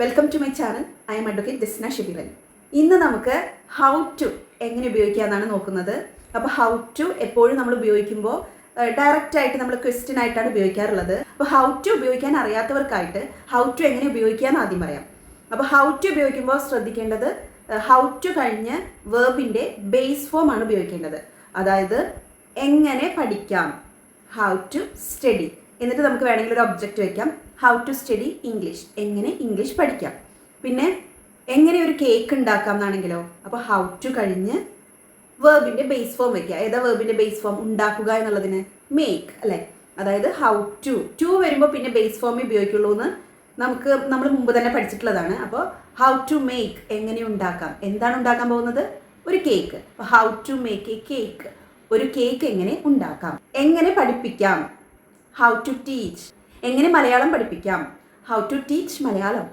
Welcome to my channel I am advocate Jasna Shibiran ഇന്ന് നമുക്ക് how to എങ്ങനെ ഉപയോഗിക്കാമെന്നാണ് നോക്കുന്നത്. അപ്പോൾ ഹൗ ടു എപ്പോഴും നമ്മൾ ഉപയോഗിക്കുമ്പോൾ ഡയറക്റ്റ് ആയിട്ട് നമ്മൾ ക്വസ്റ്റ്യൻ ആയിട്ടാണ് ഉപയോഗിക്കാറുള്ളത്. അപ്പോൾ ഹൗ ടു ഉപയോഗിക്കാൻ അറിയാത്തവർക്കായിട്ട് ഹൗ ടു എങ്ങനെ ഉപയോഗിക്കാമെന്ന് ആദ്യം പറയാം. അപ്പോൾ ഹൗ ടു ഉപയോഗിക്കുമ്പോൾ ശ്രദ്ധിക്കേണ്ടത് ഹൗ ടു കഴിഞ്ഞ് വേർബിന്റെ ബേസ് ഫോം ആണ് ഉപയോഗിക്കേണ്ടത്. അതായത് എങ്ങനെ പഠിക്കാം ഹൗ ടു സ്റ്റഡി എന്നിട്ട് നമുക്ക് വേണമെങ്കിൽ ഒരു ഒബ്ജക്റ്റ് വെക്കാം. ഹൗ ടു സ്റ്റഡി ഇംഗ്ലീഷ് എങ്ങനെ ഇംഗ്ലീഷ് പഠിക്കാം. പിന്നെ എങ്ങനെ ഒരു കേക്ക് ഉണ്ടാക്കാം എന്നാണെങ്കിലോ അപ്പോൾ ഹൗ ടു കഴിഞ്ഞ് വേർബിന്റെ ബേസ് ഫോം വയ്ക്കുക ഏതാ വേർബിന്റെ ബേസ് ഫോം ഉണ്ടാക്കുക എന്നുള്ളതിന് മേക്ക് അല്ലേ? അതായത് ഹൗ ടു ടു വരുമ്പോൾ പിന്നെ ബേസ് ഫോമേ ഉപയോഗിക്കുള്ളൂ എന്ന് നമുക്ക് നമ്മൾ മുമ്പ് തന്നെ പഠിച്ചിട്ടുള്ളതാണ്. അപ്പോൾ ഹൗ ടു മേക്ക് എങ്ങനെ ഉണ്ടാക്കാം? എന്താണ് ഉണ്ടാക്കാൻ പോകുന്നത്? ഒരു കേക്ക് അപ്പോൾ how to make a cake ഒരു കേക്ക് എങ്ങനെ ഉണ്ടാക്കാം? എങ്ങനെ പഠിപ്പിക്കാം? ഹൗ ടു ടീച്ച് എങ്ങനെ മലയാളം പഠിപ്പിക്കാം? How to teach Malayalam.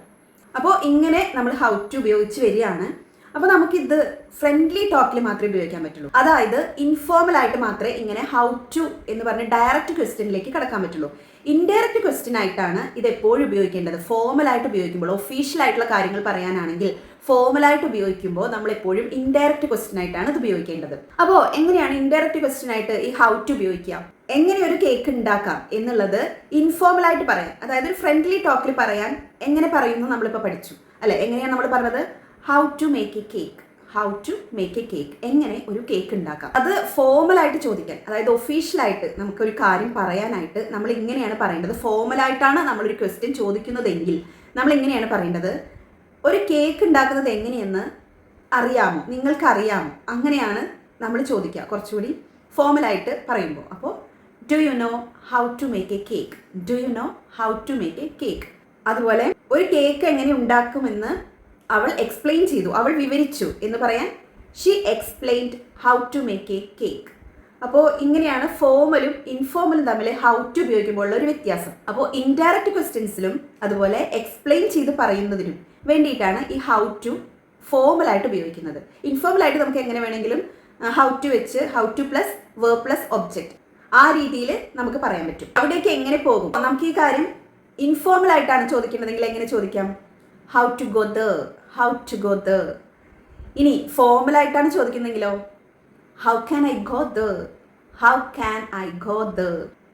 അപ്പോൾ ഇങ്ങനെ നമ്മൾ ഹൗ ടു ഉപയോഗിച്ച് വരികയാണ്. അപ്പോൾ നമുക്കിത് ഫ്രണ്ട്ലി ടോക്കിൽ മാത്രമേ ഉപയോഗിക്കാൻ പറ്റുള്ളൂ. അതായത് ഇൻഫോർമൽ ആയിട്ട് മാത്രമേ ഇങ്ങനെ ഹൗ ടു എന്ന് പറഞ്ഞ ഡയറക്റ്റ് ക്വസ്റ്റ്യനിലേക്ക് കടക്കാൻ പറ്റുള്ളൂ. ഇൻഡയറക്റ്റ് ക്വസ്റ്റ്യൻ ആയിട്ടാണ് ഇത് എപ്പോഴും ഉപയോഗിക്കേണ്ടത്. ഫോമലായിട്ട് ഉപയോഗിക്കുമ്പോൾ ഒഫീഷ്യൽ ആയിട്ടുള്ള കാര്യങ്ങൾ പറയാനാണെങ്കിൽ ഫോമലായിട്ട് ഉപയോഗിക്കുമ്പോൾ നമ്മൾ എപ്പോഴും ഇൻഡയറക്റ്റ് ക്വസ്റ്റ്യൻ ആയിട്ടാണ് ഇത് ഉപയോഗിക്കേണ്ടത്. അപ്പോൾ എങ്ങനെയാണ് ഇൻഡയറക്റ്റ് ക്വസ്റ്റ്യൻ ആയിട്ട് ഈ ഹൗ ടു ഉപയോഗിക്കാം എങ്ങനെ ഒരു കേക്ക് ഉണ്ടാക്കാം എന്നുള്ളത് ഇൻഫോർമൽ ആയിട്ട് പറയാം. അതായത് ഒരു ഫ്രണ്ട്ലി ടോക്കിൽ പറയാൻ എങ്ങനെ പറയുന്നു നമ്മളിപ്പോൾ പഠിച്ചു. അല്ലെ? എങ്ങനെയാണ് നമ്മൾ പറഞ്ഞത്? How to make a cake how to make a cake എങ്ങനെ ഒരു കേക്ക് ഉണ്ടാക്കാം അത് ഫോമലായിട്ട് ചോദിക്കാൻ അതായത് ഒഫീഷ്യലായിട്ട് നമുക്കൊരു കാര്യം പറയാനായിട്ട് നമ്മൾ ഇങ്ങനെയാണ് പറയേണ്ടത് ഫോമലായിട്ടാണ് നമ്മളൊരു ക്വസ്റ്റ്യൻ ചോദിക്കുന്നതെങ്കിൽ നമ്മൾ ഇങ്ങനെയാണ് പറയേണ്ടത്. ഒരു കേക്ക് ഉണ്ടാക്കുന്നത് എങ്ങനെയെന്ന് അറിയാമോ? നിങ്ങൾക്കറിയാമോ? അങ്ങനെയാണ് നമ്മൾ ചോദിക്കുക. കുറച്ചുകൂടി ഫോമലായിട്ട് പറയുമ്പോൾ അപ്പോൾ do you know how to make a cake do you know how to make a cake അതുപോലെ ഒരു കേക്ക് എങ്ങനെ ഉണ്ടാക്കുമെന്ന് അവൾ എക്സ്പ്ലെയിൻ ചെയ്തു. അവൾ വിവരിച്ചു എന്ന് പറയാൻ she explained how to make a cake അപ്പോൾ ഇങ്ങനെയാണ് ഫോമലും ഇൻഫോമലും തമ്മിൽ ഹൗ ടു ഉപയോഗിക്കുമ്പോൾ ഉള്ള ഒരു വ്യത്യാസം. അപ്പോൾ ഇൻഡയറക്റ്റ് ക്വസ്റ്റ്യൻസിലും അതുപോലെ എക്സ്പ്ലെയിൻ ചെയ്ത് പറയുന്നതിനും വേണ്ടിയിട്ടാണ് ഈ ഹൗ ടു ഫോമലായിട്ട് ഉപയോഗിക്കുന്നത്. ഇൻഫോമലായിട്ട് നമുക്ക് എങ്ങനെ വേണമെങ്കിലും ഹൗ ടു വെച്ച് how to plus verb plus object ആ രീതിയിൽ നമുക്ക് പറയാൻ പറ്റും. അവിടേക്ക് എങ്ങനെ പോകും? നമുക്ക് ഈ കാര്യം ഇൻഫോർമൽ ആയിട്ടാണ് ചോദിക്കേണ്ടതെങ്കിൽ എങ്ങനെ ചോദിക്കാം? How to go the how to go the ഇനി ഫോർമൽ ആയിട്ടാണ് ചോദിക്കുന്നതെങ്കിലോ? How can I go the how can I go the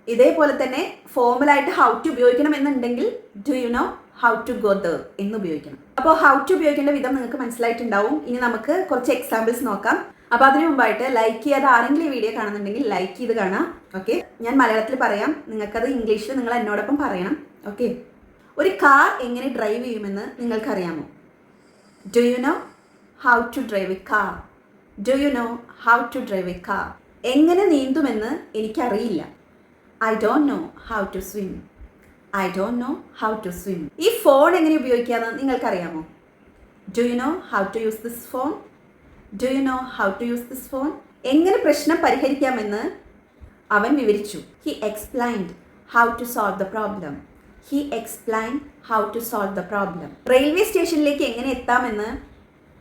ഇതേപോലെ തന്നെ ഫോർമലായിട്ട് ഹൗ ടു ഉപയോഗിക്കണം എന്നുണ്ടെങ്കിൽ do you know how to go the എന്ന് ഉപയോഗിക്കണം. അപ്പോൾ ഹൗ ടു ഉപയോഗിക്കേണ്ട വിധം നിങ്ങൾക്ക് മനസ്സിലായിട്ടുണ്ടാവും. ഇനി നമുക്ക് കുറച്ച് എക്സാമ്പിൾസ് നോക്കാം. അപ്പോൾ അതിനു മുമ്പായിട്ട് ലൈക്ക് ചെയ്യാതെ ആരെങ്കിലും ഈ വീഡിയോ കാണുന്നുണ്ടെങ്കിൽ ലൈക്ക് ചെയ്ത് കാണാം. ഓക്കെ ഞാൻ മലയാളത്തിൽ പറയാം. നിങ്ങൾക്കത് ഇംഗ്ലീഷിൽ നിങ്ങൾ എന്നോടൊപ്പം പറയണം. ഓക്കെ ഒരു കാർ എങ്ങനെ ഡ്രൈവ് ചെയ്യുമെന്ന് നിങ്ങൾക്കറിയാമോ? Do you know how to drive a car do you know how to drive a car എങ്ങനെ നീന്തുമെന്ന് എനിക്കറിയില്ല. I don't know how to swim I don't know how to swim ഈ phone എങ്ങനെ ഉപയോഗിക്കാമെന്ന് നിങ്ങൾക്കറിയാമോ? Do you know how to use this phone do you know how to use this phone എങ്ങനെ പ്രശ്നം പരിഹരിക്കാമെന്ന് അവൻ വിവരിച്ചു he explained how to solve the problem he explain how to solve the problem railway സ്റ്റേഷനിലേക്ക് എങ്ങനെ എത്താമെന്ന്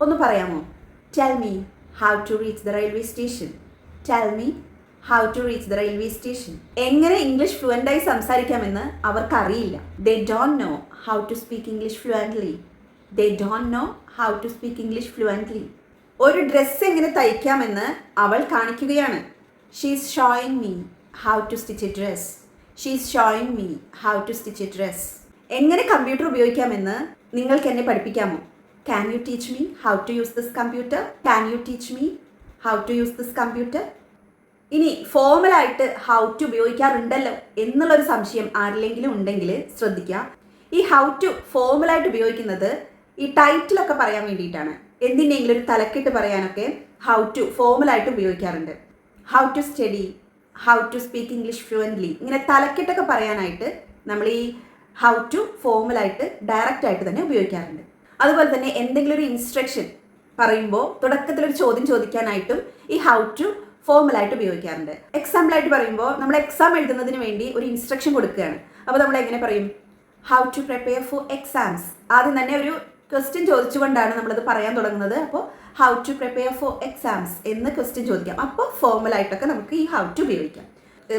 ഒന്ന് പറയാമോ? Tell me how to reach the railway station tell me how to reach the railway station എങ്ങനെ English ഫ്ലുവന്റായി സംസാരിക്കാമെന്ന് അവർക്കറിയില്ല. They don't know how to speak English fluently they don't know how to speak English fluently ഒരു dress എങ്ങനെ തയ്ക്കാമെന്ന് അവൾ കാണിക്കുകയാണ്. She's showing me how to stitch a dress she's showing me how to stitch a dress എങ്ങനെ computer ഉപയോഗിക്കാമെന്ന് നിങ്ങൾക്ക് എന്നെ പഠിപ്പിക്കാമോ? Can you teach me how to use this computer can you teach me how to use this computer ഇനി ഫോമലായിട്ട് how to ഉപയോഗിക്കാറുണ്ടല്ലോ എന്നുള്ളൊരു സംശയം ആരിലെങ്കിലും ഉണ്ടെങ്കിൽ ശ്രദ്ധിക്കുക. ഈ ഹൗ ടു ഫോമലായിട്ട് ഉപയോഗിക്കുന്നത് ഈ ടൈറ്റിലൊക്കെ പറയാൻ വേണ്ടിയിട്ടാണ്. എന്തിനെങ്കിലും ഒരു തലക്കെട്ട് പറയാനൊക്കെ ഹൗ ടു ഫോമലായിട്ട് ഉപയോഗിക്കാറുണ്ട്. How to study how to speak English fluently ഇങ്ങനെ തലക്കെട്ടൊക്കെ പറയാനായിട്ട് നമ്മൾ ഈ ഹൗ ടു ഫോമലായിട്ട് ഡയറക്റ്റ് ആയിട്ട് തന്നെ ഉപയോഗിക്കാറുണ്ട്. അതുപോലെ തന്നെ എന്തെങ്കിലും ഒരു ഇൻസ്ട്രക്ഷൻ പറയുമ്പോൾ തുടക്കത്തിൽ ഒരു ചോദ്യം ചോദിക്കാനായിട്ടും ഈ ഹൗ ടു ഫോമലായിട്ട് ഉപയോഗിക്കാറുണ്ട്. എക്സാമ്പിൾ ആയിട്ട് പറയുമ്പോൾ നമ്മൾ എക്സാം എഴുതുന്നതിന് വേണ്ടി ഒരു ഇൻസ്ട്രക്ഷൻ കൊടുക്കുകയാണ്. അപ്പോൾ നമ്മൾ എങ്ങനെ പറയും? How to prepare for exams ആദ്യം തന്നെ ഒരു ക്വസ്റ്റ്യൻ ചോദിച്ചുകൊണ്ടാണ് നമ്മളത് പറയാൻ തുടങ്ങുന്നത്. അപ്പോൾ how to prepare for exams എന്ന് ക്വസ്റ്റ്യൻ ചോദിക്കാം. അപ്പോൾ ഫോർമലായിട്ടൊക്കെ നമുക്ക് ഈ ഹൗ ടു ഉപയോഗിക്കാം.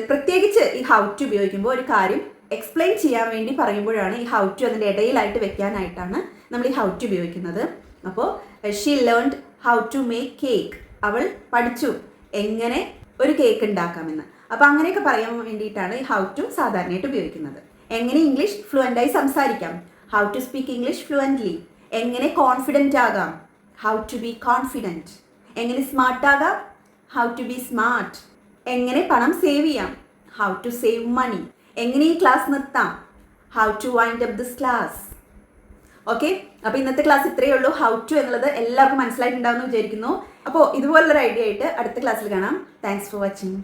പ്രത്യേകിച്ച് ഈ ഹൗ ടു ഉപയോഗിക്കുമ്പോൾ ഒരു കാര്യം എക്സ്പ്ലെയിൻ ചെയ്യാൻ വേണ്ടി പറയുമ്പോഴാണ് ഈ ഹൗ ടു അതിന്റെ ഇടയിലായിട്ട് വെക്കാനായിട്ടാണ് നമ്മൾ ഈ ഹൗ ടു ഉപയോഗിക്കുന്നത്. അപ്പോൾ she learned how to make cake അവൾ പഠിച്ചു എങ്ങനെ ഒരു കേക്ക് ഉണ്ടാക്കാമെന്ന്. അപ്പോൾ അങ്ങനെയൊക്കെ പറയാൻ വേണ്ടിയിട്ടാണ് ഈ ഹൗ ടു സാധാരണയായിട്ട് ഉപയോഗിക്കുന്നത്. എങ്ങനെ ഇംഗ്ലീഷ് ഫ്ലുവന്റായി സംസാരിക്കാം? How to speak English fluently എങ്ങനെ കോൺഫിഡന്റ് ആകാം? ഹൗ ടു ബി കോൺഫിഡന്റ് എങ്ങനെ സ്മാർട്ട് ആകാം? ഹൗ ടു ബി സ്മാർട്ട് എങ്ങനെ പണം സേവ് ചെയ്യാം? ഹൗ ടു സേവ് മണി എങ്ങനെ ഈ ക്ലാസ് നിർത്താം? How to wind up this class okay അപ്പോൾ ഇന്നത്തെ ക്ലാസ് ഇത്രയേ ഉള്ളൂ. ഹൗ ടു എന്നുള്ളത് എല്ലാവർക്കും മനസ്സിലായിട്ടുണ്ടാവുമെന്ന് വിചാരിക്കുന്നു. അപ്പോൾ ഇതുപോലുള്ളൊരു ഐഡിയ ആയിട്ട് അടുത്ത ക്ലാസ്സിൽ കാണാം. Thanks for watching